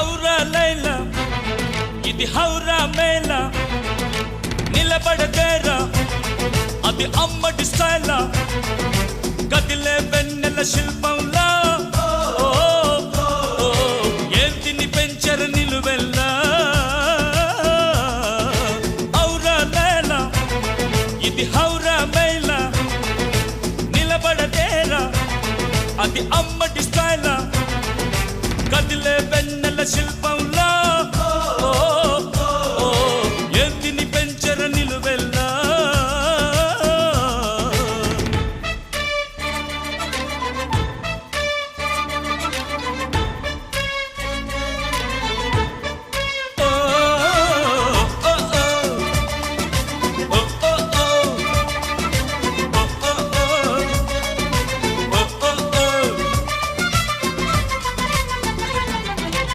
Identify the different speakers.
Speaker 1: ఔరా లైల ఇది హౌరా మేళ నిలబడదేరా అది అమ్మటి స్టైలా కదిలే వెన్నెల శిల్పంలా. ఓ, ఓ, ఓ, పెంచర నిలువెల్లా? ఔరా లైల ఇది హౌరా మేళ నిలబడదేరా అది అమ్మటి స్టైలా.